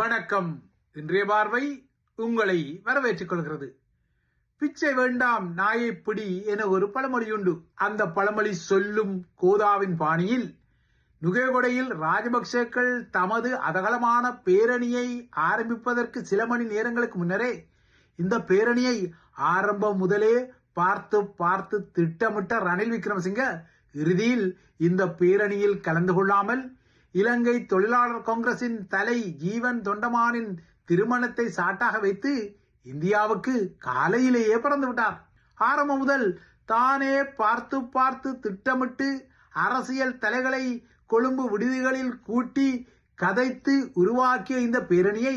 வணக்கம். இன்றைய பார்வை உங்களை வரவேற்றுக் கொள்கிறது. பிச்சை வேண்டாம் நாயை பிடி என ஒரு பழமொழியுண்டு. அந்த பழமொழி சொல்லும் கோதாவின் பாணியில் நுகேகொடையில் ராஜபக்சேக்கள் தமது அதகலமான பேரணியை ஆரம்பிப்பதற்கு சில மணி நேரங்களுக்கு முன்னரே இந்த பேரணியை ஆரம்பம் முதலே பார்த்து பார்த்து திட்டமிட்ட ரணில் விக்ரமசிங்க இறுதியில் இந்த பேரணியில் கலந்து கொள்ளாமல் இலங்கை தொழிலாளர் காங்கிரசின் தலை ஜீவன் தொண்டமானின் திருமணத்தை சாட்டாக வைத்து இந்தியாவுக்கு காலையிலேயே பிறந்து விட்டார் ஆரம்பம் முதல் தானே பார்த்து பார்த்து திட்டமிட்டு அரசியல் தலைகளை கொழும்பு விடுதிகளில் கூட்டி கதைத்து உருவாக்கிய இந்த பேரணியை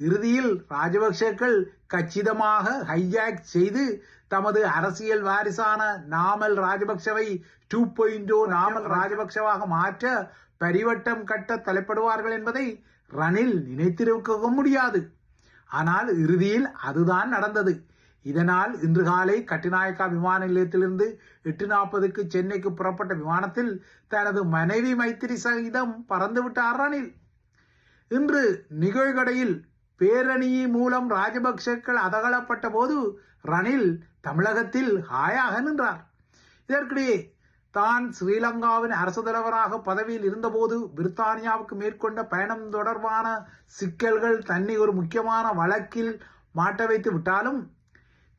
இறுதியில் ராஜபக்சேக்கள் கச்சிதமாக ஹைஜாக் செய்து தமது அரசியல் வாரிசான நாமல் ராஜபக்சவை டூ பாயிண்டோ oh நாமல் ராஜபக்சவாக மாற்ற பரிவட்டம் கட்ட தலைப்படுவார்கள் என்பதை ரணில் நினைத்திருக்க முடியாது. ஆனால் இறுதியில் அதுதான் நடந்தது. இதனால் இன்று காலை கட்டுநாயக்கா விமான நிலையத்திலிருந்து எட்டு நாற்பதுக்கு சென்னைக்கு புறப்பட்ட விமானத்தில் தனது மனைவி மைத்திரி சகிதம் பறந்துவிட்டார் ரணில். இன்று நிகழ்கடையில் பேரணி மூலம் ராஜபக்சேக்கள் அதகலப்பட்ட போது ரணில் தமிழகத்தில் ஹாயாக நின்றார். இதற்கிடையே தான் ஸ்ரீலங்காவின் அரசு தலைவராக பதவியில் இருந்தபோது பிரித்தானியாவுக்கு மேற்கொண்ட பயணம் தொடர்பான சிக்கல்கள் தன்னை ஒரு முக்கியமான வழக்கில் மாட்ட வைத்து விட்டாலும்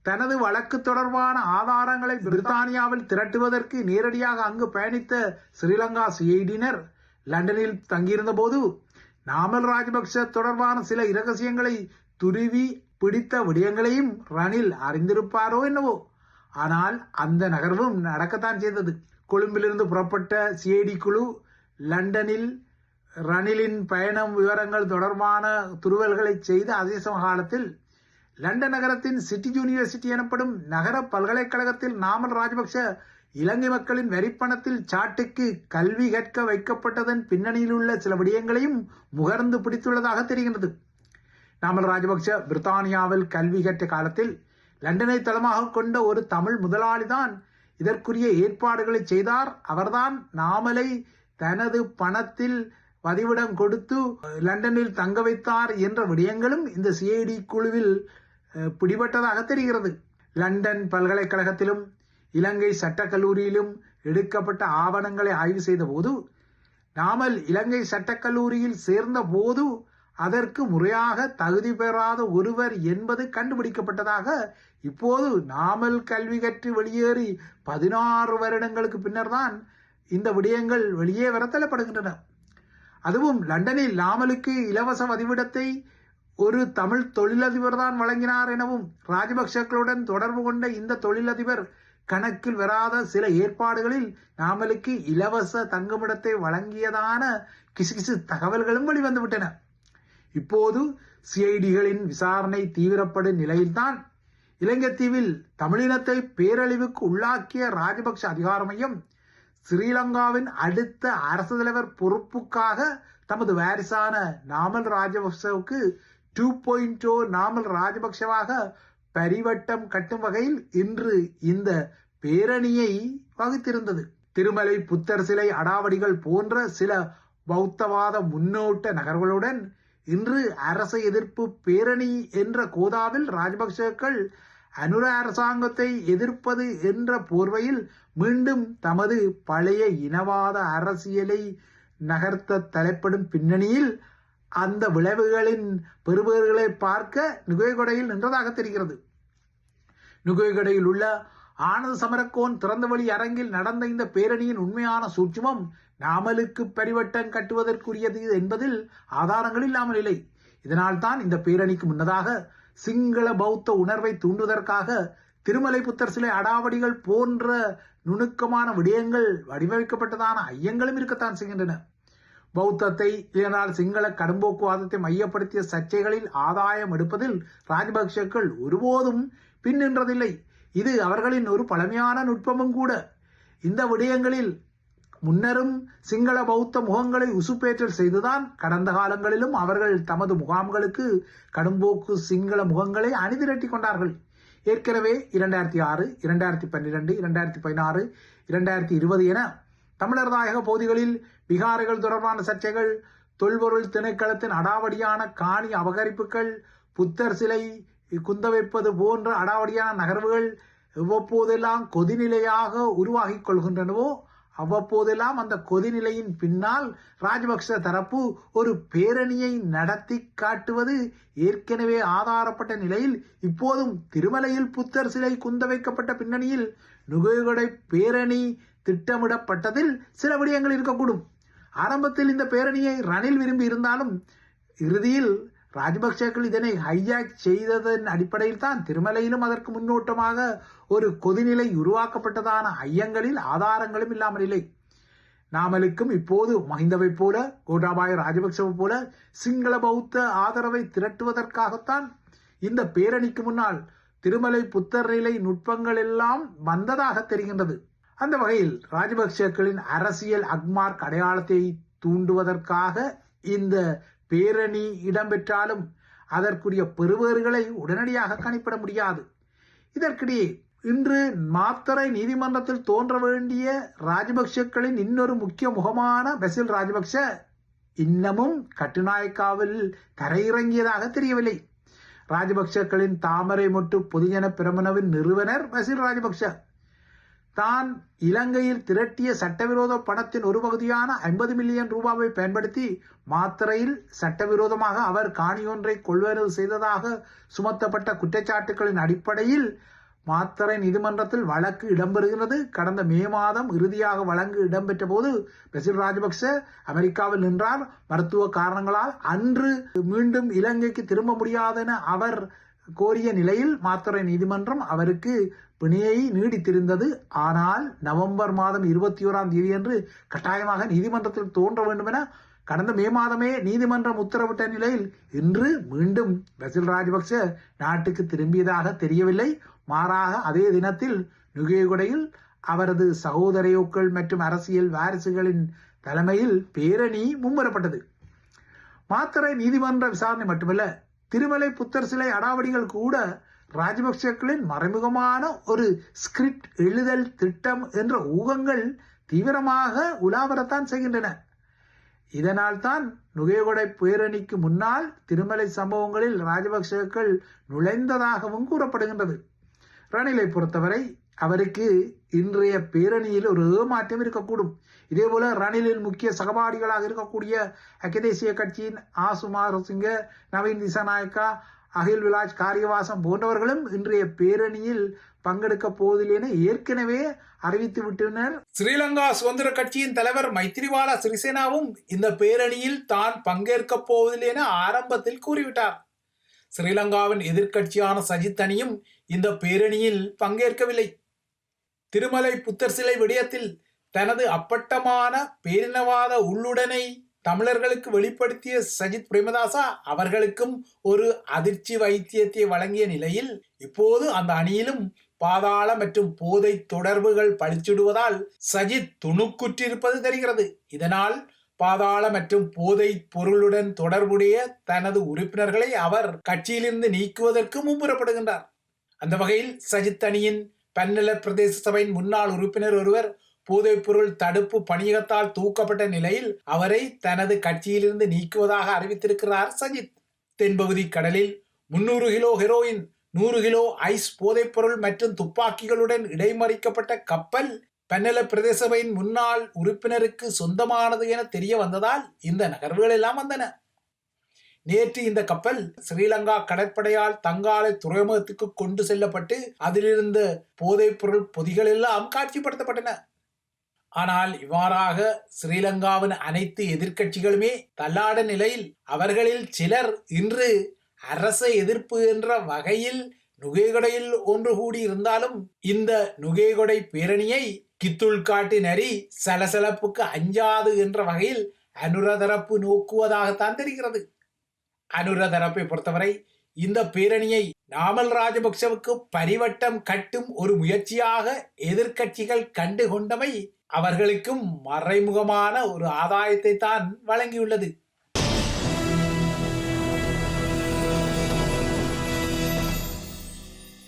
தனது வழக்கு தொடர்பான ஆதாரங்களை பிரித்தானியாவில் திரட்டுவதற்கு நேரடியாக அங்கு பயணித்த ஸ்ரீலங்கா சிஐடியினர் லண்டனில் தங்கியிருந்தபோது நாமல் ராஜபக்ஷ தொடர்பான சில இரகசியங்களை துருவி பிடித்த விடயங்களையும் ரணில் அறிந்திருப்பாரோ என்னவோ. ஆனால் அந்த நகர்வும் நடக்கத்தான் செய்தது. கொழும்பிலிருந்து புறப்பட்ட சிஐடி குழு லண்டனில் ரணிலின் பயணம் விவரங்கள் தொடர்பான துருவல்களை செய்த அதே சமகாலத்தில் லண்டன் நகரத்தின் சிட்டி யூனிவர்சிட்டி எனப்படும் நகர பல்கலைக்கழகத்தில் நாமல் ராஜபக்ஷ இலங்கை மக்களின் வரிப்பணத்தில் சாட்டுக்கு கல்வி கற்க வைக்கப்பட்டதன் பின்னணியில் உள்ள சில விடயங்களையும் முகர்ந்து பிடித்துள்ளதாக தெரிகின்றது. நாமல் ராஜபக்ஷ பிரித்தானியாவில் கல்வி கற்ற காலத்தில் லண்டனை தளமாக கொண்ட ஒரு தமிழ் முதலாளிதான் இதற்குரிய ஏற்பாடுகளை செய்தார். அவர்தான் நாமலை தனது பணத்தில் பதிவிடம் கொடுத்து லண்டனில் தங்க வைத்தார் என்ற விடயங்களும் இந்த சிஐடி குழுவில் பிடிபட்டதாக தெரிகிறது. லண்டன் பல்கலைக்கழகத்திலும் இலங்கை சட்டக்கல்லூரியிலும் எடுக்கப்பட்ட ஆவணங்களை ஆய்வு செய்த போது நாமல் இலங்கை சட்டக்கல்லூரியில் சேர்ந்த போது அதற்கு முறையாக தகுதி பெறாத ஒருவர் என்பது கண்டுபிடிக்கப்பட்டதாக இப்போது நாமல் கல்வி கற்று வெளியேறி பதினாறு வருடங்களுக்கு பின்னர் தான் இந்த விடயங்கள் வெளியே வர தள்ளப்படுகின்றன அதுவும் லண்டனில் நாமலுக்கு இலவச வதிவிடத்தை ஒரு தமிழ் தொழிலதிபர் தான் வழங்கினார் எனவும் ராஜபக்சக்களுடன் தொடர்பு கொண்ட இந்த தொழிலதிபர் கணக்கில் வராத சில ஏற்பாடுகளில் நாமலுக்கு இலவச தங்குமிடத்தை வழங்கியதான கிசுகிசு தகவல்களும் வெளிவந்துவிட்டன. இப்போது சிஐடிகளின் விசாரணை தீவிரப்படும் நிலையில்தான் இலங்கைத்தீவில் தமிழினத்தை பேரழிவுக்கு உள்ளாக்கிய ராஜபக்ஷ அதிகார மையம் ஸ்ரீலங்காவின் அடுத்த அரசு தலைவர் பொறுப்புக்காக தமது வாரிசான நாமல் ராஜபக்சவுக்கு டூ பாயிண்ட் oh நாமல் ராஜபக்சவாக பரிவட்டம் கட்டும் வகையில் இன்று இந்த பேரணியை வகுத்திருந்தது. திருமலை புத்தர் சிலை அடாவடிகள் போன்ற சில பௌத்தவாத முன்னோட்ட நகர்களுடன் இன்று அரச எதிர்ப்பு பேரணி என்ற கோதாவில் ராஜபக்சேக்கள் அனுர அரசாங்கத்தை எதிர்ப்பது என்ற போர்வையில் மீண்டும் தமது பழைய இனவாத அரசியலை நகர்த்த தலைப்படும் பின்னணியில் அந்த விளைவுகளின் பெறுபவர்களை பார்க்க நுகைகொடையில் நின்றதாக தெரிகிறது. நுகைகொடையில் உள்ள ஆனந்த சமரக்கோன் திறந்தவழி அரங்கில் நடந்த இந்த பேரணியின் உண்மையான சூட்சுமம் நாமலுக்கு பரிவட்டம் கட்டுவதற்குரியது என்பதில் ஆதாரங்கள் இல்லாமல் இல்லை. இதனால் தான் இந்த பேரணிக்கு முன்னதாக சிங்கள பௌத்த உணர்வை தூண்டுவதற்காக திருமலை புத்தர் சிலை அடாவடிகள் போன்ற நுணுக்கமான விடயங்கள் வடிவமைக்கப்பட்டதான ஐயங்களும் இருக்கத்தான் செய்கின்றன. பௌத்தத்தை இல்லைனால் சிங்கள கடும்போக்குவாதத்தை மையப்படுத்திய சர்ச்சைகளில் ஆதாயம் எடுப்பதில் ராஜபக்சேக்கள் ஒருபோதும் பின்னின்றதில்லை இது அவர்களின் ஒரு பழமையான நுட்பமும் கூட. இந்த விடயங்களில் முன்னரும் சிங்கள பௌத்த முகங்களை உசுப்பேற்றல் செய்துதான் கடந்த காலங்களிலும் அவர்கள் தமது முகாம்களுக்கு கடும்போக்கு சிங்கள முகங்களை அணிதிரட்டி கொண்டார்கள். ஏற்கனவே இரண்டாயிரத்தி ஆறு இரண்டாயிரத்தி பன்னிரெண்டு இரண்டாயிரத்தி பதினாறு இரண்டாயிரத்தி இருபது என தமிழர் தாயக பகுதிகளில் விகாரைகள் தொடர்பான சர்ச்சைகள் தொல்பொருள் திணைக்களத்தின் அடாவடியான காணி அபகரிப்புகள் புத்தர் சிலை குந்த வைப்பது போன்ற அடாவடியான நகர்வுகள் எவ்வப்போதெல்லாம் கொதிநிலையாக உருவாகிக் கொள்கின்றனவோ அவ்வப்போதெல்லாம் அந்த கொதிநிலையின் பின்னால் ராஜபக்ச தரப்பு ஒரு பேரணியை நடத்தி காட்டுவது ஏற்கனவே ஆதாரப்பட்ட நிலையில் இப்போதும் திருமலையில் புத்தர் சிலை குந்த வைக்கப்பட்ட பின்னணியில் நுகைகொடை பேரணி திட்டமிடப்பட்டதில் சில விடயங்கள் இருக்கக்கூடும். ஆரம்பத்தில் இந்த பேரணியை ரணில் விரும்பி இருந்தாலும் இறுதியில் ராஜபக்சேக்கள் இதனை ஹைஜாக் செய்ததன் அடிப்படையில் தான் திருமலையிலும் அதற்கு முன்னோட்டமாக ஒரு கொதிநிலை உருவாக்கப்பட்டதான ஐயங்களில் ஆதாரங்களும் இல்லாமல் இல்லை. நாமலுக்கும் இப்போது மஹிந்தவை போல கோட்டாபாய ராஜபக்சவை போல சிங்கள பௌத்த ஆதரவை திரட்டுவதற்காகத்தான் இந்த பேரணிக்கு முன்னால் திருமலை புத்தர் நிலை நுட்பங்கள் எல்லாம் வந்ததாக தெரிகின்றது. அந்த வகையில் ராஜபக்சேக்களின் அரசியல் அக்மார்க் அடையாளத்தை தூண்டுவதற்காக இந்த பேரணி இடம்பெற்றாலும் அதற்குரிய பெறுவேறுகளை உடனடியாக கணிப்பிட முடியாது. இதற்கிடையே இன்று மாத்தரை நீதிமன்றத்தில் தோன்ற வேண்டிய ராஜபக்சக்களின் இன்னொரு முக்கிய முகமான பெசில் ராஜபக்ச இன்னமும் கட்டுநாயக்காவில் தரையிறங்கியதாக தெரியவில்லை. ராஜபக்சக்களின் தாமரை மொட்டு பொதுஜன பிரமணவின் நிறுவனர் பசில் ராஜபக்ச தான் இலங்கையில் திரட்டிய சட்டவிரோத பணத்தின் ஒரு பகுதியான ஐம்பது மில்லியன் ரூபாவை பயன்படுத்தி மாத்திரையில் சட்டவிரோதமாக அவர் காணியொன்றை கொள்வனவு செய்ததாக சுமத்தப்பட்ட குற்றச்சாட்டுகளின் அடிப்படையில் மாத்தரை நீதிமன்றத்தில் வழக்கு இடம்பெறுகிறது. கடந்த மே மாதம் இறுதியாக வழங்கு இடம்பெற்ற போது பிரசில் ராஜபக்ச அமெரிக்காவில் நின்றார். மருத்துவ காரணங்களால் அன்று மீண்டும் இலங்கைக்கு திரும்ப முடியாதென அவர் கோரிய நிலையில் மாத்துறை நீதிமன்றம் அவருக்கு பிணையை நீடித்திருந்தது. ஆனால் நவம்பர் மாதம் இருபத்தி ஓராம் தேதியன்று கட்டாயமாக நீதிமன்றத்தில் தோன்ற வேண்டும் என கடந்த மே மாதமே நீதிமன்றம் உத்தரவிட்ட நிலையில் இன்று மீண்டும் பசில் ராஜபக்ச நாட்டுக்கு திரும்பியதாக தெரியவில்லை. மாறாக அதே தினத்தில் நுகேகுடையில் அவரது சகோதரையோக்கள் மற்றும் அரசியல் வாரிசுகளின் தலைமையில் பேரணி மும்முரப்பட்டது மாத்திரை நீதிமன்ற விசாரணை மட்டுமல்ல திருமலை புத்தர் சிலை அடாவடிகள் கூட ராஜபக்சேக்களின் மறைமுகமான ஒரு ஸ்கிரிப்ட் எழுதல் திட்டம் என்ற ஊகங்கள் தீவிரமாக உலாவரத்தான் செய்கின்றன. இதனால் தான் நுகையகொடை பேரணிக்கு முன்னால் திருமலை சம்பவங்களில் ராஜபக்சேக்கள் நுழைந்ததாகவும் கூறப்படுகின்றது. ரணிலை பொறுத்தவரை அவருக்கு இன்றைய பேரணியில் ஒரு ஏமாற்றம் இருக்கக்கூடும். இதேபோல ரணிலின் முக்கிய சகபாடிகளாக இருக்கக்கூடிய அக்கதேசிய கட்சியின் ஆசுமார் சிங்க நவீன் திசாநாயக்கா அகில் விலாஜ் காரியவாசம் போன்றவர்களும் இன்றைய பேரணியில் பங்கெடுக்க போவதில்லை என ஏற்கனவே அறிவித்து விட்டனர் ஸ்ரீலங்கா சுதந்திர கட்சியின் தலைவர் மைத்திரிபால சிறிசேனாவும் இந்த பேரணியில் தான் பங்கேற்க போவதில்லை என ஆரம்பத்தில் கூறிவிட்டார். ஸ்ரீலங்காவின் எதிர்க்கட்சியான சஜித் அணியும் இந்த பேரணியில் பங்கேற்கவில்லை. திருமலை புத்தர் சிலை விடயத்தில் தனது அப்பட்டமான பேரினவாத உள்ளுடனை தமிழர்களுக்கு வெளிப்படுத்திய சஜித் பிரேமதாசா அவர்களுக்கும் ஒரு அதிர்ச்சி வைத்தியத்தை வழங்கிய நிலையில் இப்போது அந்த அணியிலும் பாதாள மற்றும் போதை தொடர்புகள் பழிச்சிடுவதால் சஜித் துணுக்குற்றிருப்பது தெரிகிறது. இதனால் பாதாள மற்றும் போதை பொருளுடன் தொடர்புடைய தனது உறுப்பினர்களை அவர் கட்சியிலிருந்து நீக்குவதற்கு முன்புறப்படுகின்றார் அந்த வகையில் சஜித் அணியின் பன்னலர் பிரதேச சபையின் முன்னாள் உறுப்பினர் ஒருவர் போதைப்பொருள் தடுப்பு பணியகத்தால் தூக்கப்பட்ட நிலையில் அவரை தனது கட்சியிலிருந்து நீக்குவதாக அறிவித்திருக்கிறார் சஜித். தென்பகுதி கடலில் முன்னூறு கிலோ ஹெரோயின் நூறு கிலோ ஐஸ் போதைப்பொருள் மற்றும் துப்பாக்கிகளுடன் இடைமறிக்கப்பட்ட கப்பல் பன்னல பிரதேசபையின் முன்னாள் உறுப்பினருக்கு சொந்தமானது என தெரிய வந்ததால் இந்த நகர்வுகள் எல்லாம் வந்தன. நேற்று இந்த கப்பல் ஸ்ரீலங்கா கடற்படையால் தங்காலை துறைமுகத்துக்கு கொண்டு செல்லப்பட்டு அதிலிருந்த போதைப்பொருள் பொதிகள் எல்லாம் காட்சிப்படுத்தப்பட்டன. ஆனால் இவ்வாறாக ஸ்ரீலங்காவின் அனைத்து எதிர்க்கட்சிகளுமே தள்ளாட நிலையில் அவர்களில் சிலர் இன்று அரச எதிர்ப்பு என்ற வகையில் நுகைகொடையில் ஒன்று கூடி இருந்தாலும் இந்த நுகைகொடை பேரணியை கித்துள் காட்டி நரி சலசலப்புக்கு அஞ்சாது என்ற வகையில் அனுரதரப்பு நோக்குவதாகத்தான் தெரிகிறது. அனுர தரப்பை பொறுத்தவரை இந்த பேரணியை நாமல் ராஜபக்சவுக்கு பரிவட்டம் கட்டும் ஒரு முயற்சியாக எதிர்க்கட்சிகள் கண்டு கொண்டமை அவர்களுக்கும் மறைமுகமான ஒரு ஆதாயத்தை தான் வழங்கியுள்ளது.